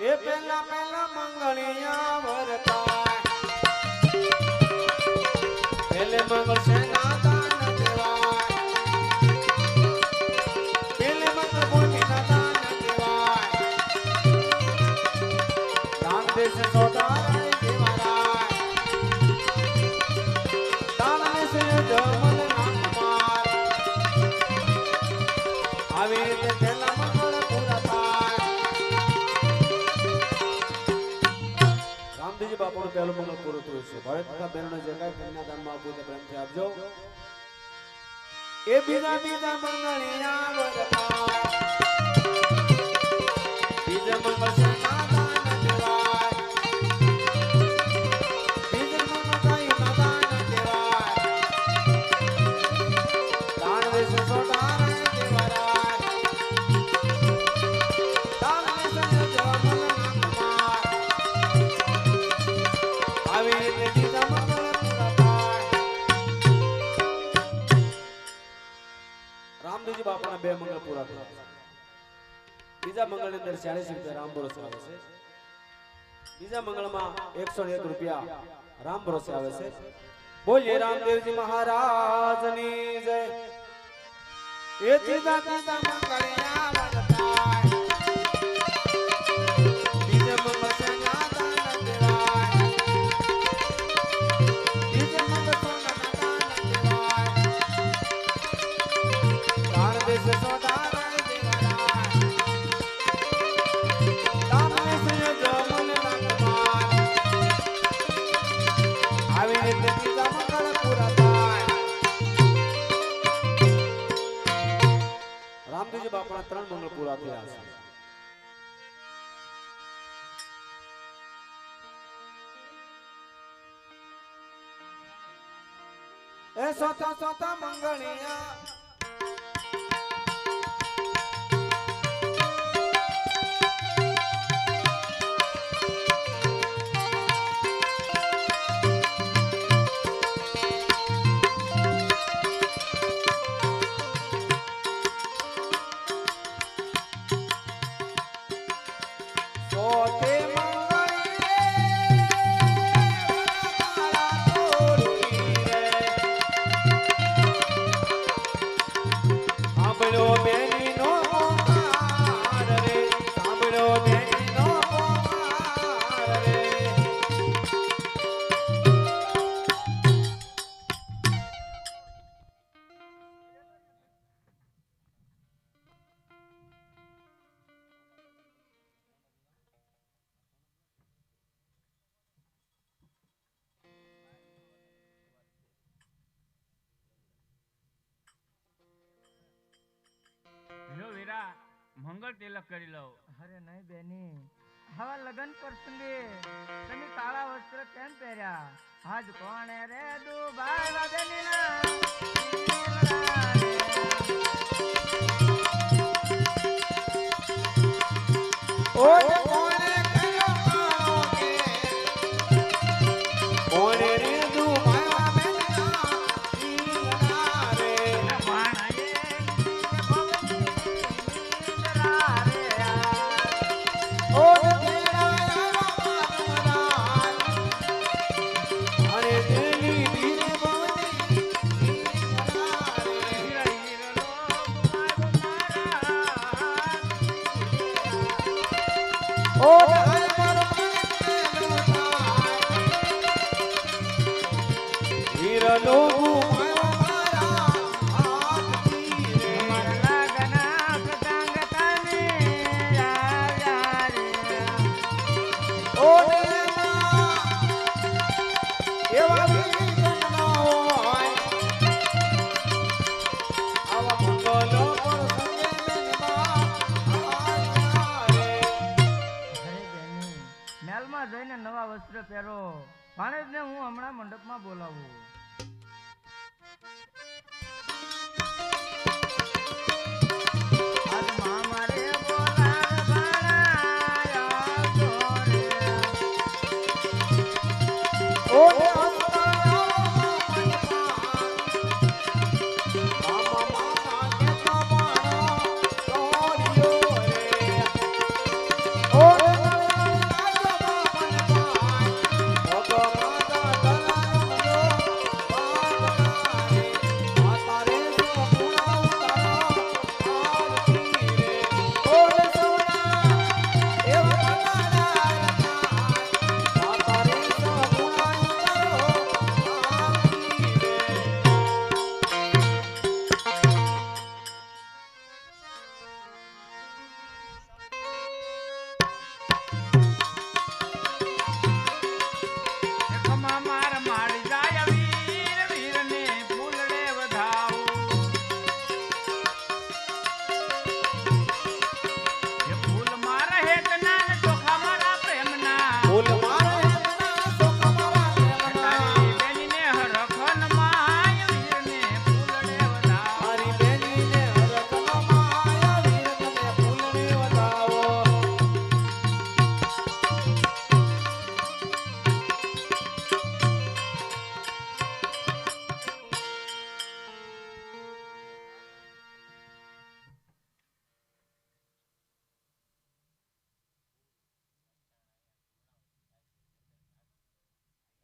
એ પેલા પેલા મંગળિયા વરતા. પેલે મંગળ બાપુનું પહેલું મંગળ પૂરું થયું છે. ભાઈ તથા બહેનોને જે કાંઈ કન્યાદાનમાં આપવું તે પ્રેમથી આપજો. એ બીજા બીજા મંગળિયા બીજા મંગળ રામદેવજી બે મંગળ પૂરા. થયા બીજા મંગળની અંદર ચાલીસ રૂપિયા રામ ભરોસે આવે છે. બીજા મંગળમાં એકસો એક રૂપિયા રામ ભરોસે આવે છે. બોલીએ રામદેવજી મહારાજની જય. એ ત્રીજા ત્રીજા મંગળિયા રામદેવજી બાપાના ત્રણ મંગળ પૂરા થયા એ સોતા સોતા મંગળિયા સોતે મંગળ તિલક કરી લઉં. અરે નહીં બેની. હવે લગન પ્રસંગે તમે કાળા વસ્ત્ર કેમ પહેર્યા? આજ કોણે રે દુભાઈ વાદેની ના ઓય! હર